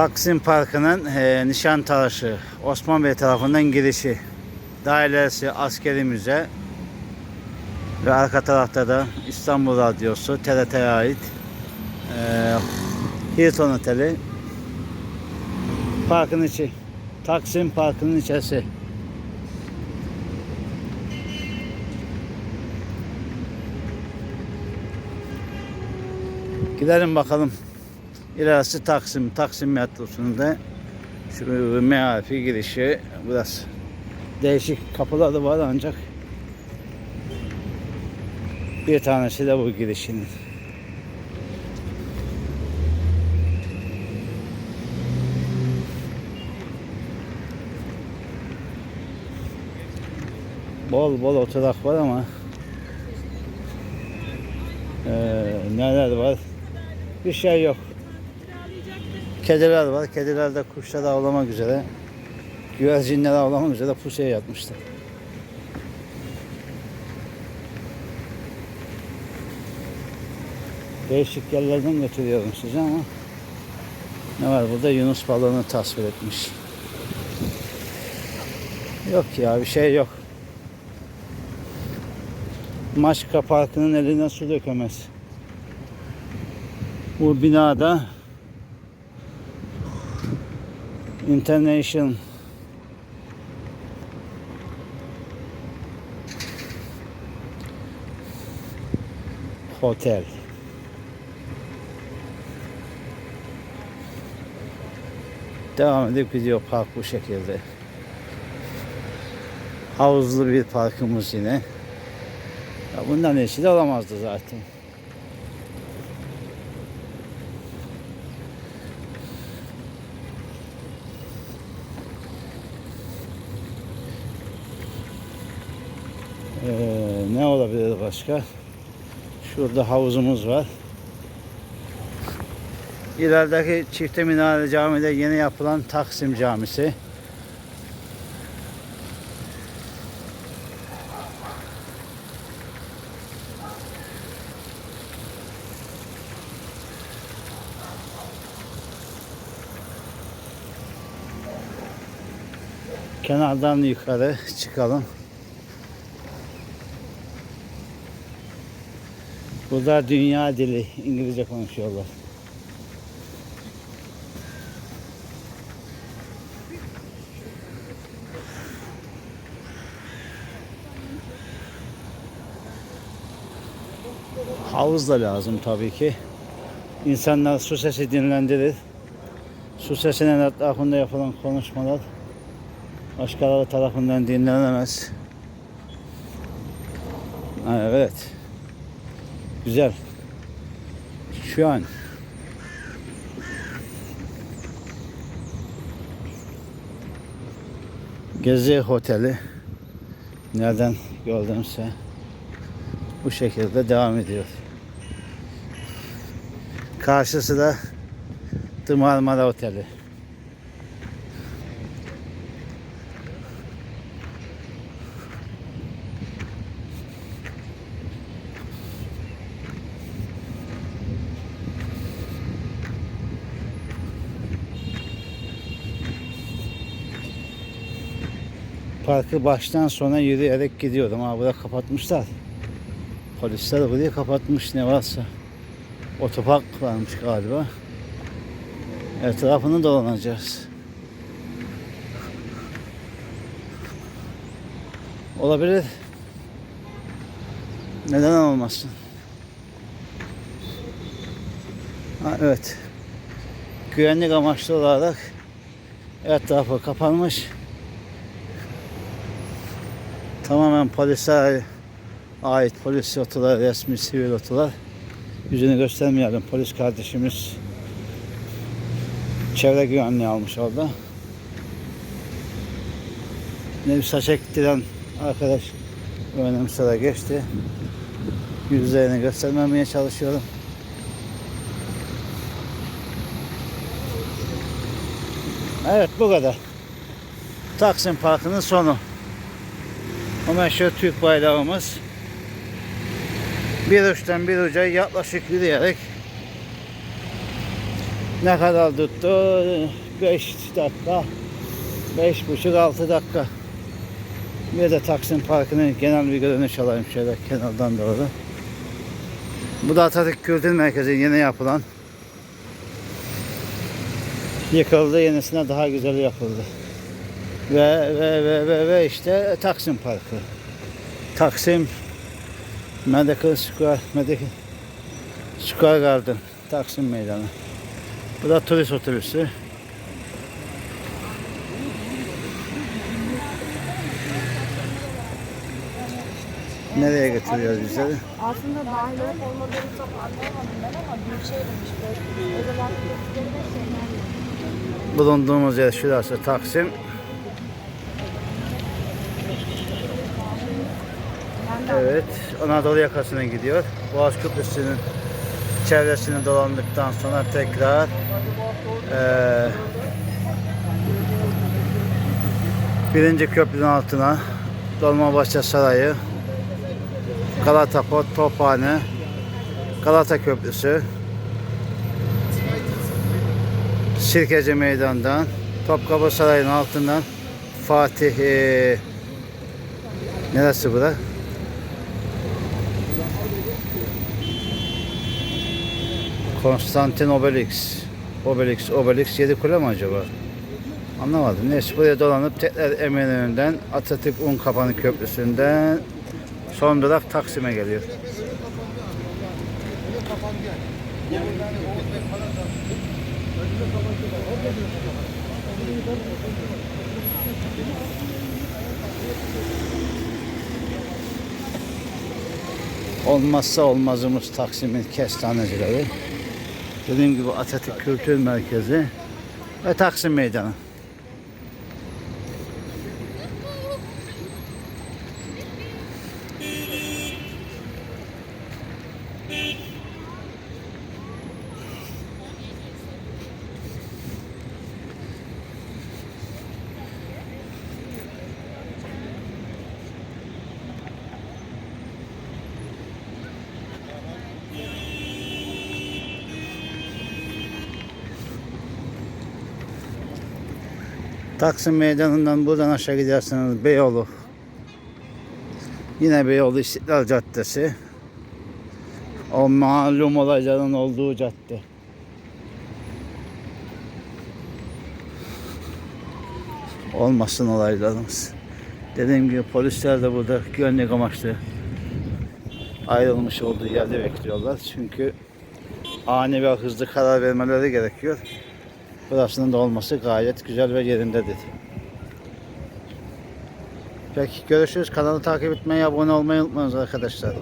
Taksim Parkı'nın e, Nişantaşı, Osman Bey tarafından girişi. Dairesi askeri müze. Ve arka tarafta da İstanbul Radyosu, TRT'ye ait e, Hilton Oteli. Parkın içi. Taksim Parkı'nın içerisi. Gidelim bakalım. İlerisi Taksim. Taksim metrosunun da şu meafi girişi burası. Değişik kapıları var ancak bir tanesi de bu girişinin. Bol bol oturak var ama eee neler var? Bir şey yok. Kediler var. Kediler de kuşları avlamak üzere. Güvercinleri avlamak üzere pusuya yatmışlar. Değişik yerlerden götürüyorum size ama ne var burada Yunus balığını tasvir etmiş. Yok ya bir şey yok. Maşka Parkı'nın eline su dökemez. Bu binada International Hotel. Devam edip gidiyor park bu şekilde. Havuzlu bir parkımız yine. Ya bundan de olamazdı zaten. Ne olabilir başka? Şurada havuzumuz var. İlerideki çifte minareli camide yeni yapılan Taksim Camisi. Kenardan yukarı çıkalım. Burada dünya dili İngilizce konuşuyorlar. Havuz da lazım tabii ki. İnsanlar su sesi dinlendirir. Su sesinin etrafında yapılan konuşmalar başkaları tarafından dinlenemez. Evet. Güzel. Şu an Gezi Oteli nereden gördümse bu şekilde devam ediyor. Karşısı da The Marmara Oteli. Parkı baştan sona yürüyerek gidiyordum. Ha burada kapatmışlar. Polisler burayı kapatmış ne varsa. Otopark varmış galiba. Etrafını dolanacağız. Olabilir. Neden olmasın? Ha, evet. Güvenlik amaçlı olarak etrafı kapanmış. Tamamen polise ait polis otolar, resmi sivil otolar. Yüzünü göstermeyelim. Polis kardeşimiz çevre güvenliği almış orada. Ne saç ektiren arkadaş önüm sıra geçti. Yüzlerini göstermemeye çalışıyorum. Evet bu kadar. Taksim Parkı'nın sonu. O meşhur Türk bayrağımız. Bir uçtan bir uca yaklaşık yürüyerek Ne kadar tuttu? 5 dakika. 5,5-6 dakika. Bir de Taksim Parkı'nın genel bir görünüş alayım şöyle kenardan doğru. Bu da Atatürk Kültür Merkezi yeni yapılan. Yıkıldı, yenisine daha güzel yapıldı. Ve ve ve ve, ve işte Taksim Parkı. Taksim Medical Square, Medical Square Garden, Taksim Meydanı. Bu da turist otobüsü. Nereye götürüyoruz bizleri? Aslında dahil olmadığını çok anlayamadım ben ama Büyükşehir'miş böyle. Özel aktiviteleri de şeyler yok. Bulunduğumuz yer şurası Taksim. Evet, Anadolu yakasına gidiyor. Boğaz Köprüsü'nün çevresini dolandıktan sonra tekrar eee birinci köprünün altına Dolmabahçe Sarayı, Galata Port, Tophane, Galata Köprüsü, Sirkeci Meydan'dan, Topkapı Sarayı'nın altından Fatih eee neresi bura? Konstantin Obelix. Obelix, Obelix yedi kule mi acaba? Anlamadım. Neyse buraya dolanıp tekrar Eminönü'nden Atatürk Un Kapanı Köprüsü'nden son durak Taksim'e geliyor. Olmazsa olmazımız Taksim'in kestanecileri. Dediğim gibi Atatürk Kültür Merkezi ve Taksim Meydanı. Taksim Meydanı'ndan buradan aşağı giderseniz Beyoğlu. Yine Beyoğlu İstiklal Caddesi. O malum olayların olduğu cadde. Olmasın olaylarımız. Dediğim gibi polisler de burada güvenlik amaçlı ayrılmış olduğu yerde bekliyorlar. Çünkü ani ve hızlı karar vermeleri gerekiyor. Burasının da olması gayet güzel ve yerindedir. Peki görüşürüz. Kanalı takip etmeyi, abone olmayı unutmayınız arkadaşlar.